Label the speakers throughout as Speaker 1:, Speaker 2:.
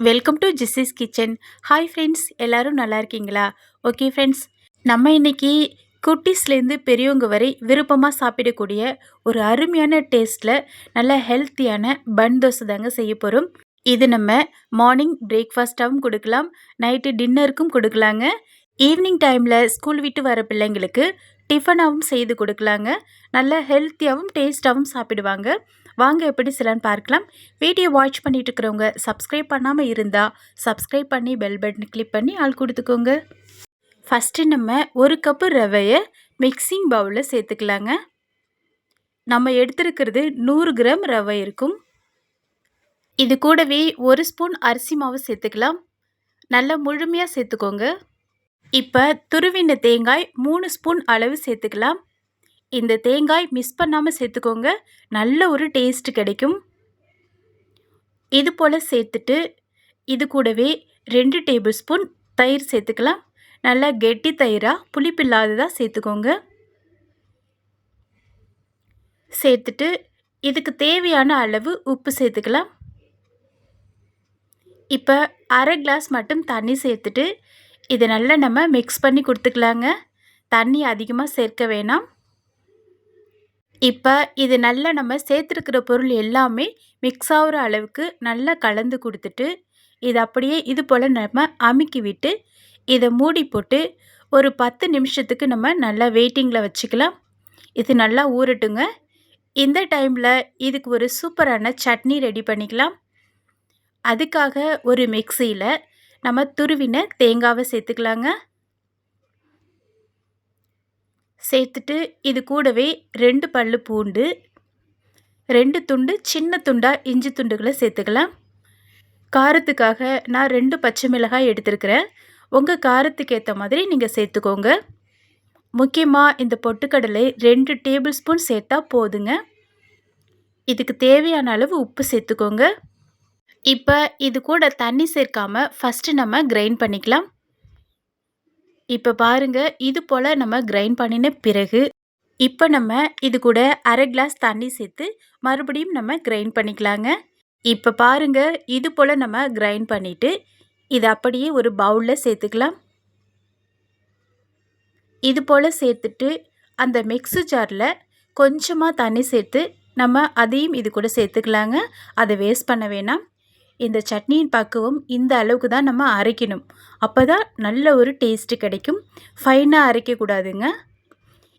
Speaker 1: Welcome to Jissy's kitchen hi friends எல்லாரும் நல்லா இருக்கீங்களா? ஓகே ஃப்ரெண்ட்ஸ் நம்ம இன்னைக்கு குட்டீஸ்லேருந்து பெரியவங்க வரை விருப்பமாக சாப்பிடக்கூடிய ஒரு அருமையான டேஸ்ட்டில் நல்ல ஹெல்த்தியான பன் தோசை தாங்க செய்ய போகிறோம் இது நம்ம மார்னிங் பிரேக்ஃபாஸ்ட்டாகவும் கொடுக்கலாம் நைட்டு டின்னருக்கும் கொடுக்கலாங்க. ஈவினிங் டைமில் ஸ்கூல் விட்டு வர பிள்ளைங்களுக்கு டிஃபனாகவும் செய்து கொடுக்கலாங்க. நல்ல ஹெல்த்தியாகவும் டேஸ்ட்டாகவும் சாப்பிடுவாங்க. வாங்க எப்படி சிலன்னு பார்க்கலாம். வீடியோ வாட்ச் பண்ணிட்டு இருக்கிறவங்க சப்ஸ்கிரைப் பண்ணாமல் இருந்தால் சப்ஸ்கிரைப் பண்ணி பெல் பட்டன் கிளிக் பண்ணி ஆள் கொடுத்துக்கோங்க. ஃபஸ்ட்டு நம்ம ஒரு கப்பு ரவையை மிக்சிங் பவுலில் சேர்த்துக்கலாங்க. நம்ம எடுத்துருக்கிறது நூறு கிராம் ரவை இருக்கும். இது கூடவே ஒரு ஸ்பூன் அரிசி மாவு சேர்த்துக்கலாம். நல்லா முழுமையாக சேர்த்துக்கோங்க. இப்போ துருவின தேங்காய் மூணு ஸ்பூன் அளவு சேர்த்துக்கலாம். இந்த தேங்காய் மிஸ் பண்ணாமல் சேர்த்துக்கோங்க. நல்ல ஒரு டேஸ்ட் கிடைக்கும். இது போல் சேர்த்துட்டு இது கூடவே ரெண்டு டேபிள் ஸ்பூன் தயிர் சேர்த்துக்கலாம். நல்லா கெட்டி தயிராக புளிப்பில்லாததாக சேர்த்துக்கோங்க. சேர்த்துட்டு இதுக்கு தேவையான அளவு உப்பு சேர்த்துக்கலாம். இப்போ அரை கிளாஸ் மட்டும் தண்ணி சேர்த்துட்டு இதை நல்லா நம்ம மிக்ஸ் பண்ணி கொடுத்துக்கலாங்க. தண்ணி அதிகமாக சேர்க்க வேணாம். இப்போ இது நல்லா நம்ம சேர்த்துருக்கிற பொருள் எல்லாமே மிக்ஸ் ஆகிற அளவுக்கு நல்லா கலந்து கொடுத்துட்டு இது அப்படியே இது போல் நம்ம அமுக்கி விட்டு இதை மூடி போட்டு ஒரு பத்து நிமிஷத்துக்கு நம்ம நல்லா வெயிட்டிங்கில் வச்சுக்கலாம். இது நல்லா ஊறட்டுங்க. இந்த டைமில் இதுக்கு ஒரு சூப்பரான சட்னி ரெடி பண்ணிக்கலாம். அதுக்காக ஒரு மிக்சியில் நம்ம துருவின தேங்காவை சேர்த்துக்கலாங்க. சேர்த்துட்டு இது கூடவே ரெண்டு பல் பூண்டு ரெண்டு துண்டு சின்ன துண்டாக இஞ்சி துண்டுகளை சேர்த்துக்கலாம். காரத்துக்காக நான் ரெண்டு பச்சை மிளகாய் எடுத்துருக்கிறேன். உங்கள் காரத்துக்கு ஏற்ற மாதிரி நீங்கள் சேர்த்துக்கோங்க. முக்கியமாக இந்த பொட்டுக்கடலை ரெண்டு டேபிள் ஸ்பூன் சேர்த்தா போதுங்க. இதுக்கு தேவையான அளவு உப்பு சேர்த்துக்கோங்க. இப்போ இது கூட தண்ணி சேர்க்காமல் ஃபஸ்ட்டு நம்ம கிரைண்ட் பண்ணிக்கலாம். இப்போ பாருங்க இது போல் நம்ம கிரைண்ட் பண்ணின பிறகு இப்போ நம்ம இது கூட அரை கிளாஸ் தண்ணி சேர்த்து மறுபடியும் நம்ம கிரைண்ட் பண்ணிக்கலாங்க. இப்போ பாருங்க இது போல் நம்ம கிரைண்ட் பண்ணிவிட்டு இது அப்படியே ஒரு பவுலில் சேர்த்துக்கலாம். இது போல் சேர்த்துட்டு அந்த மிக்ஸு ஜாரில் கொஞ்சமாக தண்ணி சேர்த்து நம்ம அதையும் இது கூட சேர்த்துக்கலாங்க. அதை வேஸ்ட் பண்ண வேணாம். இந்த சட்னியின் பக்குவம் இந்த அளவுக்கு தான் நம்ம அரைக்கணும். அப்போ தான் நல்ல ஒரு டேஸ்ட்டு கிடைக்கும். ஃபைனாக அரைக்கக்கூடாதுங்க.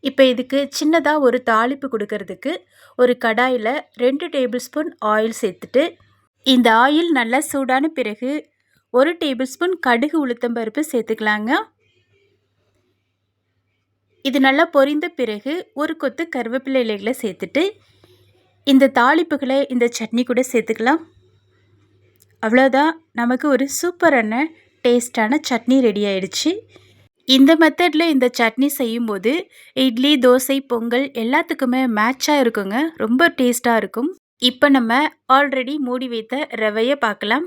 Speaker 1: இப்போ இதுக்கு சின்னதாக ஒரு தாளிப்பு கொடுக்கறதுக்கு ஒரு கடாயில் ரெண்டு டேபிள் ஸ்பூன் ஆயில் சேர்த்துட்டு இந்த ஆயில் நல்லா சூடான பிறகு ஒரு டேபிள் ஸ்பூன் கடுகு உளுத்தம்பருப்பு சேர்த்துக்கலாங்க. இது நல்லா பொரிந்த பிறகு ஒரு கொத்து கருவேப்பிலை இலைகளை சேர்த்துட்டு இந்த தாளிப்புகளை இந்த சட்னி கூட சேர்த்துக்கலாம். அவ்வளோதான் நமக்கு ஒரு சூப்பரான டேஸ்டான சட்னி ரெடி ஆயிடுச்சு. இந்த மெத்தடில் இந்த சட்னி செய்யும்போது இட்லி தோசை பொங்கல் எல்லாத்துக்குமே மேட்சாக இருக்குங்க. ரொம்ப டேஸ்ட்டாக இருக்கும். இப்போ நம்ம ஆல்ரெடி மூடி வைத்த ரவையை பார்க்கலாம்.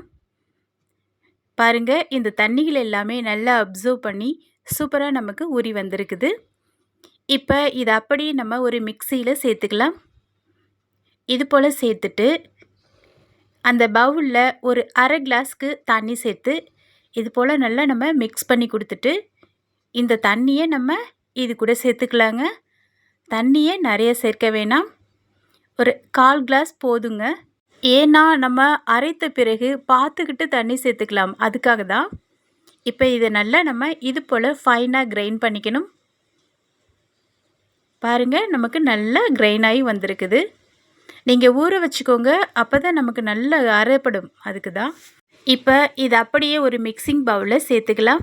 Speaker 1: பாருங்கள் இந்த தண்ணிகள் எல்லாமே நல்லா அப்சர்வ் பண்ணி சூப்பராக நமக்கு ஊறி வந்திருக்குது. இப்போ இதை அப்படியே நம்ம ஒரு மிக்சியில் சேர்த்துக்கலாம். இது போல் சேர்த்துட்டு அந்த பவுலில் ஒரு அரை கிளாஸ்க்கு தண்ணி சேர்த்து இது போல் நல்லா நம்ம மிக்ஸ் பண்ணி கொடுத்துட்டு இந்த தண்ணியை நம்ம இது கூட சேர்த்துக்கலாங்க. தண்ணியை நிறைய சேர்க்க வேணாம். ஒரு கால் கிளாஸ் போதுங்க. ஏன்னா நம்ம அரைத்த பிறகு பார்த்துக்கிட்டு தண்ணி சேர்த்துக்கலாம். அதுக்காக தான். இப்போ இதை நல்லா நம்ம இது போல் ஃபைனாக கிரைண்ட் பண்ணிக்கணும். பாருங்கள் நமக்கு நல்லா கிரைண்ட் ஆகி வந்திருக்குது. நீங்கள் ஊற வச்சுக்கோங்க அப்போ தான் நமக்கு நல்ல அரைப்படும். அதுக்கு தான் இப்போ இது அப்படியே ஒரு மிக்சிங் பவுலில் சேர்த்துக்கலாம்.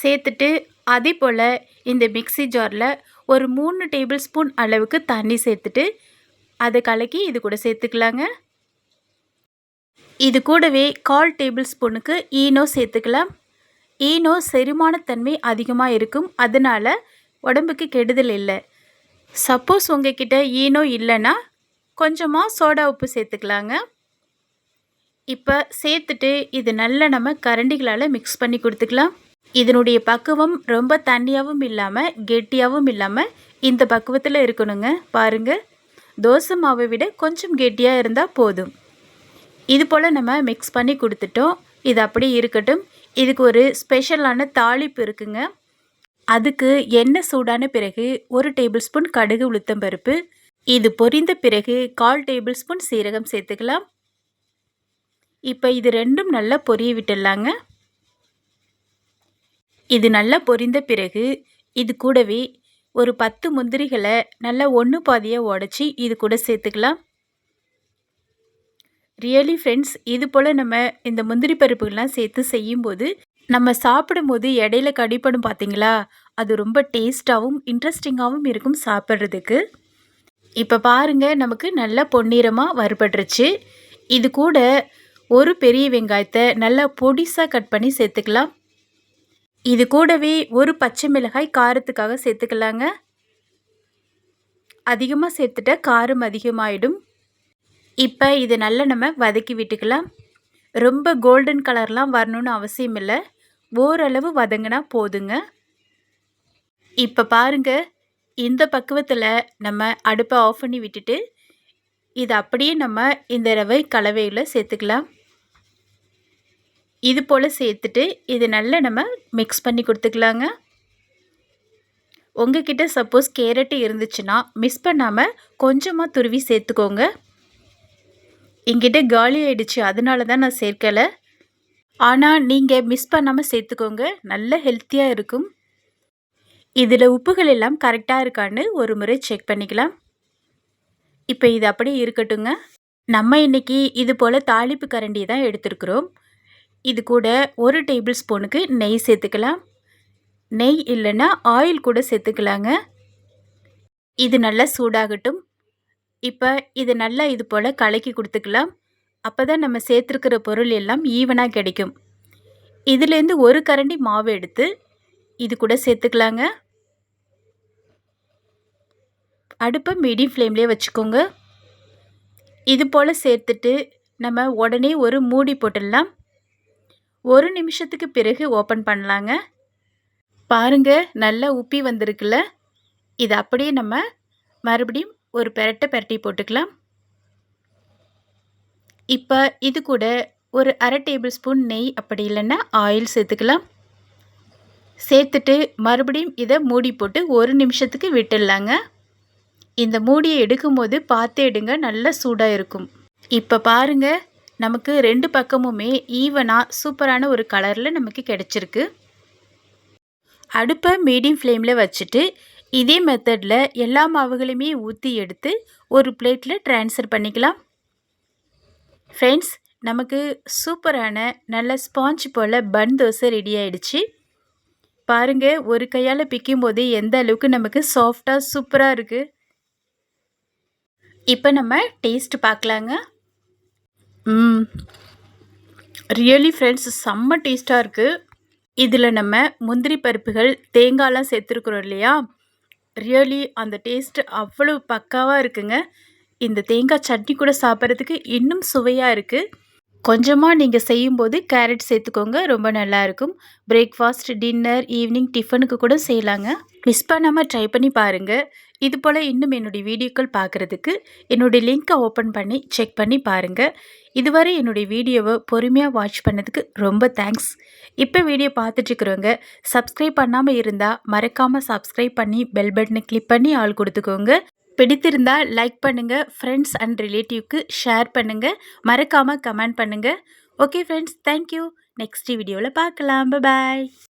Speaker 1: சேர்த்துட்டு அதே போல் இந்த மிக்சி ஜாரில் ஒரு மூணு டேபிள் ஸ்பூன் அளவுக்கு தண்ணி சேர்த்துட்டு அதை கலக்கி இது கூட சேர்த்துக்கலாங்க. இது கூடவே கால் டேபிள் ஸ்பூனுக்கு ஈனோ சேர்த்துக்கலாம். ஈனோ செரிமானத்தன்மை அதிகமாக இருக்கும். அதனால் உடம்புக்கு கெடுதல் இல்லை. சப்போஸ் உங்ககிட்ட ஈனோ இல்லைன்னா கொஞ்சமாக சோடா உப்பு சேர்த்துக்கலாங்க. இப்போ சேர்த்துட்டு இது நல்லா நம்ம கரண்டிகளால் மிக்ஸ் பண்ணி கொடுத்துக்கலாம். இதனுடைய பக்குவம் ரொம்ப தண்ணியாகவும் இல்லாமல் கெட்டியாகவும் இல்லாமல் இந்த பக்குவத்தில் இருக்கணுங்க. பாருங்கள் தோசை மாவை விட கொஞ்சம் கெட்டியாக இருந்தால் போதும். இது போல் நம்ம மிக்ஸ் பண்ணி கொடுத்துட்டோம். இது அப்படியே இருக்கட்டும். இதுக்கு ஒரு ஸ்பெஷலான தாளிப்பு இருக்குங்க. அதுக்கு எண்ணெய் சூடான பிறகு ஒரு டேபிள் ஸ்பூன் கடுகு உளுத்தம் பருப்பு இது பொரிந்த பிறகு கால் டேபிள் ஸ்பூன் சீரகம் சேர்த்துக்கலாம். இப்போ இது ரெண்டும் நல்லா பொரிய விட்டுடலாங்க. இது நல்லா பொரிந்த பிறகு இது கூடவே ஒரு பத்து முந்திரிகளை நல்லா ஒன்று பாதியாக உடச்சி இது கூட சேர்த்துக்கலாம். ரியலி ஃப்ரெண்ட்ஸ் இது போல் நம்ம இந்த முந்திரி பருப்புகள்லாம் சேர்த்து செய்யும்போது நம்ம சாப்பிடும்போது இடையில கடிப்படும் பார்த்தீங்களா அது ரொம்ப டேஸ்ட்டாகவும் இன்ட்ரெஸ்டிங்காகவும் இருக்கும் சாப்பிட்றதுக்கு. இப்போ பாருங்கள் நமக்கு நல்லா பொன்னிறமாக வறுபட்டுருச்சு. இது கூட ஒரு பெரிய வெங்காயத்தை நல்லா பொடிசாக கட் பண்ணி சேர்த்துக்கலாம். இது கூடவே ஒரு பச்சை மிளகாய் காரத்துக்காக சேர்த்துக்கலாங்க. அதிகமாக சேர்த்துட்டா காரம் அதிகமாகிடும் இப்போ இதை நல்லா நம்ம வதக்கி விட்டுக்கலாம். ரொம்ப கோல்டன் கலர்லாம் வரணும்னு அவசியம் இல்லை ஓரளவு வதங்கினா போதுங்க. இப்போ பாருங்க இந்த பக்குவத்தில் நம்ம அடுப்பை ஆஃப் பண்ணி விட்டுட்டு இது அப்படியே நம்ம இந்த ரவை கலவையில் சேர்த்துக்கலாம். இது போல் சேர்த்துட்டு இது நல்லா நம்ம மிக்ஸ் பண்ணி கொடுத்துக்கலாங்க. உங்ககிட்ட சப்போஸ் கேரட்டு இருந்துச்சுன்னா மிஸ் பண்ணாமல் கொஞ்சமாக துருவி சேர்த்துக்கோங்க. என்கிட்ட காலி ஆயிடுச்சு அதனால தான் நான் சேர்க்கலை. ஆனால் நீங்கள் மிஸ் பண்ணாமல் சேர்த்துக்கோங்க. நல்ல ஹெல்த்தியாக இருக்கும். இதில் உப்புகள் எல்லாம் கரெக்டாக இருக்கான்னு ஒரு முறை செக் பண்ணிக்கலாம். இப்போ இது அப்படியே இருக்கட்டுங்க. நம்ம இன்றைக்கி இது போல் தாளிப்பு கரண்டி தான் எடுத்துருக்குறோம். இது கூட ஒரு டேபிள் ஸ்பூனுக்கு நெய் சேர்த்துக்கலாம். நெய் இல்லைன்னா ஆயில் கூட சேர்த்துக்கலாங்க. இது நல்லா சூடாகட்டும். இப்போ இது நல்லா இது போல் கலக்கி கொடுத்துக்கலாம். அப்போ தான் நம்ம சேர்த்துருக்கிற பொருள் எல்லாம் ஈவனாக கிடைக்கும். இதுலேருந்து ஒரு கரண்டி மாவு எடுத்து இது கூட சேர்த்துக்கலாங்க. அடுப்பை மீடியம் ஃப்ளேம்லேயே வச்சுக்கோங்க. இது போல் சேர்த்துட்டு நம்ம உடனே ஒரு மூடி போட்டுடலாம். ஒரு நிமிஷத்துக்கு பிறகு ஓப்பன் பண்ணலாங்க. பாருங்கள் நல்லா உப்பி வந்திருக்குல்ல. இது அப்படியே நம்ம மறுபடியும் ஒரு பெரட்டை பெரட்டி போட்டுக்கலாம். இப்போ இது கூட ஒரு அரை டேபிள் ஸ்பூன் நெய் அப்படி இல்லைன்னா ஆயில் சேர்த்துக்கலாம். சேர்த்துட்டு மறுபடியும் இதை மூடி போட்டு ஒரு நிமிஷத்துக்கு விட்டுடலாங்க. இந்த மூடியை எடுக்கும்போது பார்த்து எடுங்க நல்லா சூடாக இருக்கும். இப்போ பாருங்கள் நமக்கு ரெண்டு பக்கமுமே ஈவனாக சூப்பரான ஒரு கலரில் நமக்கு கிடச்சிருக்கு. அடுப்பை மீடியம் ஃப்ளேமில் வச்சுட்டு இதே மெத்தடில் எல்லா மாவுகளையுமே ஊற்றி எடுத்து ஒரு பிளேட்டில் ட்ரான்ஸ்ஃபர் பண்ணிக்கலாம். ஃப்ரெண்ட்ஸ் நமக்கு சூப்பரான நல்ல ஸ்பாஞ்ச் போல் பன் தோசை ரெடி ஆகிடுச்சு பாருங்கள் ஒரு கையால் பிக்கும் போது எந்த அளவுக்கு நமக்கு சாஃப்டாக சூப்பராக இருக்குது இப்போ நம்ம டேஸ்ட் பார்க்கலாங்க. ம். ரியலி ஃப்ரெண்ட்ஸ் செம்ம டேஸ்ட்டாக இருக்குது இதில் நம்ம முந்திரி பருப்புகள் தேங்காய்லாம் சேர்த்துருக்குறோம் இல்லையா? ரியலி அந்த டேஸ்ட்டு அவ்வளோ பக்காவாக இருக்குங்க. இந்த தேங்காய் சட்னி கூட சாப்பிட்றதுக்கு இன்னும் சுவையாக இருக்குது கொஞ்சமாக நீங்கள் செய்யும்போது கேரட் சேர்த்துக்கோங்க ரொம்ப நல்லாயிருக்கும் பிரேக்ஃபாஸ்ட் டின்னர் ஈவினிங் டிஃபனுக்கு கூட செய்யலாங்க. மிஸ் பண்ணாமல் ட்ரை பண்ணி பாருங்கள் இது போல் இன்னும் என்னுடைய வீடியோக்கள் பார்க்குறதுக்கு என்னுடைய லிங்க்கை ஓப்பன் பண்ணி செக் பண்ணி பாருங்கள் இதுவரை என்னுடைய வீடியோவை பொறுமையாக வாட்ச் பண்ணதுக்கு ரொம்ப தேங்க்ஸ் இப்போ வீடியோ பார்த்துட்ருக்குறவங்க சப்ஸ்கிரைப் பண்ணாமல் இருந்தால் மறக்காமல் சப்ஸ்கிரைப் பண்ணி பெல் பட்டனை கிளிக் பண்ணி ஆள் கொடுத்துக்கோங்க. பிடித்திருந்தால் லைக் பண்ணுங்கள் ஃப்ரெண்ட்ஸ் அண்ட் ரிலேட்டிவ்க்கு ஷேர் பண்ணுங்கள் மறக்காமல் கமெண்ட் பண்ணுங்கள் ஓகே ஃப்ரெண்ட்ஸ் தேங்க்யூ நெக்ஸ்ட் வீடியோவில் பார்க்கலாம். பாய்